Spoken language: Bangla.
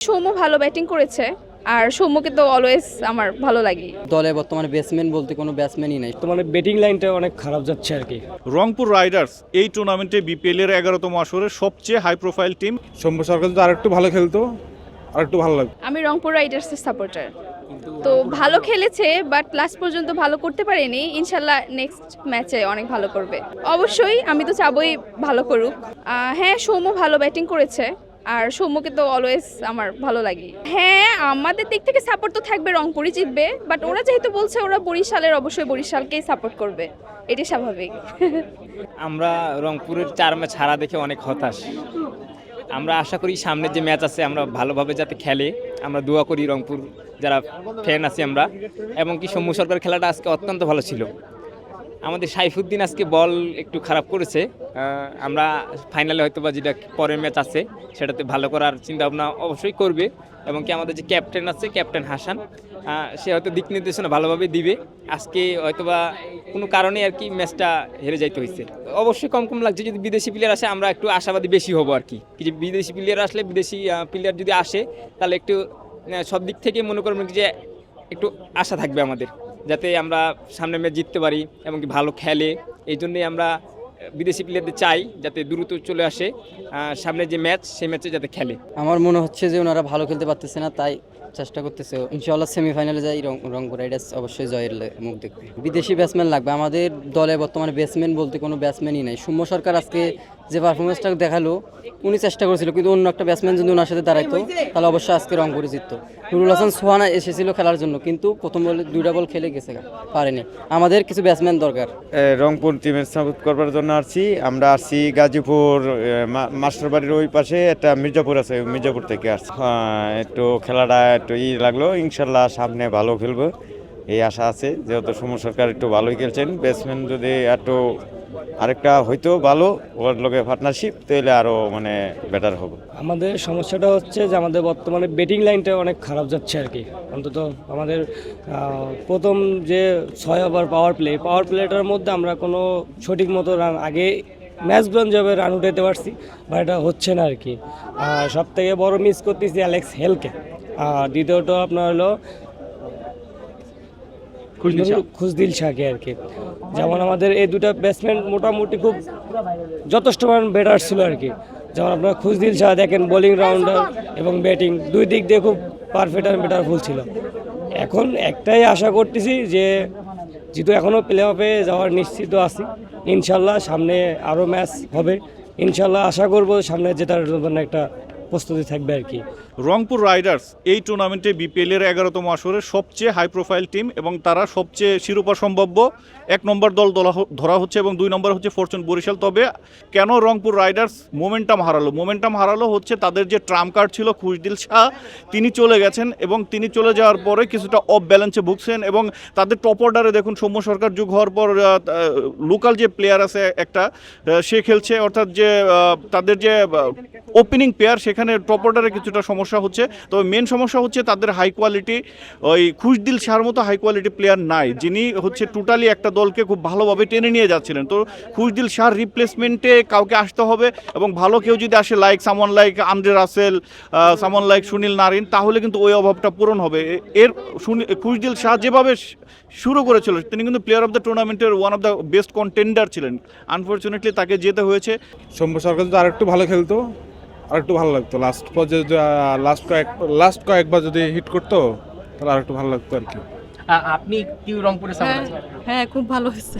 সৌম্য ভালো ব্যাটিং করেছে আর সৌম্যকে তো অলওয়েজ আমার ভালো লাগে দলে বর্তমানে ব্যাটসম্যান বলতে কোনো ব্যাটসম্যানই নাই। তোমার ব্যাটিং লাইনটা অনেক খারাপ যাচ্ছে আর কি। রংপুর রাইডার্স এই টুর্নামেন্টে বিপিএল এর এগারোতম আসরের সবচেয়ে high profile team Soumya Sarkar যদি আরেকটু ভালো খেলতো আরেকটু ভালো লাগতো। আমি রংপুর রাইডার্সের সাপোর্টার তো ভালো খেলেছে বাট লাস্ট পর্যন্ত ভালো করতে পারেনি। ইনশাল্লাহ নেক্সট ম্যাচে অনেক ভালো করবে। অবশ্যই আমি তো চাবই ভালো করুক। আহ, হ্যাঁ সৌম্য ভালো ব্যাটিং করেছে। আর সৌম্যকে তো অলওয়েজ আমার ভালো লাগে। হ্যাঁ আমাদের দিক থেকে সাপোর্ট তো থাকবে, রংপুরই জিতবে বাট ওরা যেহেতু বলছে ওরা বরিশালের, অবশ্যই বরিশালকেই সাপোর্ট করবে। এটাই স্বাভাবিক। আমরা রংপুরের চার ম্যাচ হারা দেখে অনেক হতাশ। আমরা আশা করি সামনের যে ম্যাচ আছে, আমরা ভালোভাবে যাতে খেলে, আমরা দোয়া করি রংপুর, যারা ফ্যান আছি আমরা। এবং কি সৌম্য সরকার খেলাটা আজকে অত্যন্ত ভালো ছিল। আমাদের সাইফুদ্দিন আজকে বল একটু খারাপ করেছে। আমরা ফাইনালে হয়তো বা যেটা পরের ম্যাচ আছে, সেটাতে ভালো করার চিন্তা ভাবনা অবশ্যই করবে। এবং কি আমাদের যে ক্যাপ্টেন আছে ক্যাপ্টেন হাসান সে হয়তো দিক নির্দেশনা ভালোভাবে দিবে। আজকে হয়তোবা কোনো কারণে আর কি ম্যাচটা হেরে যাইতে হয়েছে অবশ্যই কম কম লাগছে, যদি বিদেশি প্লেয়ার আসে, আমরা একটু আশাবাদী বেশি হব আর কি। কি যে বিদেশি প্লেয়ার আসলে বিদেশি প্লেয়ার যদি আসে, তাহলে একটু সব দিক থেকে মনে করবেন যে একটু আশা থাকবে আমাদের। যাতে আমরা সামনে ম্যাচ জিততে পারি এমনকি ভালো খেলে। এই জন্যই আমরা বিদেশি প্লেয়ারদের চাই যাতে দ্রুত চলে আসে সামনে যে ম্যাচ সেই ম্যাচে যাতে খেলে। আমার মনে হচ্ছে যে ওনারা ভালো খেলতে পারতেছে না, তাই চেষ্টা করতেছে। ইনশাআল্লাহ সেমিফাইনালে যাই, রং রংপুর রাইডার্স অবশ্যই জয়ের মুখ দেখবে। বিদেশি ব্যাটসম্যান লাগবে। আমাদের দলে বর্তমানে ব্যাটসম্যান বলতে কোনো ব্যাটসম্যানই নাই। সৌম্য সরকার আজকে যে পারফরমেন্সটা দেখাল, উনি চেষ্টা করেছিল, কিন্তু অন্য একটা ব্যাটসম্যান যদি ওনার সাথে দাঁড়াইতো, তাহলে অবশ্যই আজকে রংপুরে জিততো। নুরুল হাসান সোহানা এসেছিল খেলার জন্য, কিন্তু প্রথম বলে দুইটা বল খেলে গেছে পারেনি। আমাদের কিছু ব্যাটসম্যান দরকার। রংপুর টিমের সাপোর্ট করবার জন্য আসছি, আমরা আসছি গাজীপুর মাস্টারবাড়ির ওই পাশে একটা মির্জাপুর আছে, মির্জাপুর থেকে আসছি। একটু খেলাটা একটু ই লাগল, ইনশাল্লাহ সামনে ভালো খেলব, এই আশা আছে, যেহেতু সৌম্য সরকার একটু ভালোই খেলছেন ব্যাটসম্যান যদি একটু আরেকটা হয়তো ভালো, ওর লগে পার্টনারশিপ তাহলে আরও মানে বেটার হবে। আমাদের সমস্যাটা হচ্ছে যে আমাদের বর্তমানে ব্যাটিং লাইনটা অনেক খারাপ যাচ্ছে আর কি। অন্তত আমাদের প্রথম যে ছয় ওভার পাওয়ার প্লে পাওয়ার প্লেটার মধ্যে আমরা কোনো সঠিক মতো রান আগে ম্যাচগুলো যেভাবে রান উঠাতে পারছি বা এটা হচ্ছে না আর কি। আর সব থেকে বড় মিস করতেছি অ্যালেক্স হেলকে আর দ্বিতীয়ত আপনার হলো খুশদিল শাহকে আর কি। যেমন আমাদের এই দুটা ব্যাটসম্যান মোটামুটি খুব যথেষ্ট বেটার ছিল আর কি। যেমন আপনার খুশদিল শাহ দেখেন বোলিং রাউন্ডার এবং ব্যাটিং দুই দিক দিয়ে খুব পারফেক্ট আর বেটার ফুল ছিল। এখন একটাই আশা করতেছি যে যেহেতু এখনও প্লে অফে যাওয়ার নিশ্চিত আছি ইনশাল্লাহ সামনে আরও ম্যাচ হবে। ইনশাল্লাহ আশা করব সামনে জেতার জন্য একটা প্রস্তুতি থাকবে আর কি। রংপুর রাইডার্স এই টুর্নামেন্টে বিপিএল এর এগারোতম আসরের সবচেয়ে হাই প্রোফাইল টিম এবং তারা সবচেয়ে শিরোপা সম্ভাব্য। এক নম্বর দল ধরা হচ্ছে এবং দুই নম্বর হচ্ছে ফরচুন বরিশাল। তবে কেন রংপুর রাইডার্স মোমেন্টাম হারালো? মোমেন্টাম হারালো হচ্ছে তাদের যে ট্রাম কার্ড ছিল খুশদিল শাহ, তিনি চলে গেছেন এবং তিনি চলে যাওয়ার পরে কিছুটা অফ ব্যালেন্সে ভুগছেন এবং তাদের টপ অর্ডারে দেখুন সৌম্য সরকার যুগ হওয়ার পর লোকাল যে প্লেয়ার আছে একটা সে খেলছে। অর্থাৎ যে তাদের যে ওপেনিং প্লেয়ার সেখানে টপ অর্ডারে কিছুটা সমস্যা হচ্ছে। তবে মেন সমস্যা হচ্ছে তাদের হাই কোয়ালিটি ওই খুশদিল শাহর মতো হাই কোয়ালিটি প্লেয়ার নাই। যিনি হচ্ছে টোটালি একটা দলকে খুব ভালোভাবে টেনে নিয়ে যাচ্ছিলেন। তো খুশদিল শাহর রিপ্লেসমেন্টে কাউকে আসতে হবে এবং ভালো কেউ যদি আসে লাইক সামন লাইক আন্দ্রে রাসেল সামন লাইক সুনীল নারিন তাহলে কিন্তু ওই অভাবটা পূরণ হবে। এর খুশদিল শাহ যেভাবে শুরু করেছিল, তিনি কিন্তু প্লেয়ার অফ দ্য টুর্নামেন্টের one of the best contender ছিলেন। আনফর্চুনেটলি তাকে যেতে হয়েছে। সৌম্য সরকার যদি আরেকটু ভালো খেলতো। আরেকটু ভালো লাগতো। লাস্ট পর্যায়ে যদি লাস্ট কয়েক লাস্ট কয়েকবার যদি হিট করতো তাহলে আরেকটু ভালো লাগতো আর কি। আপনি কি রংপুরে হ্যাঁ হ্যাঁ খুব ভালো হয়েছে।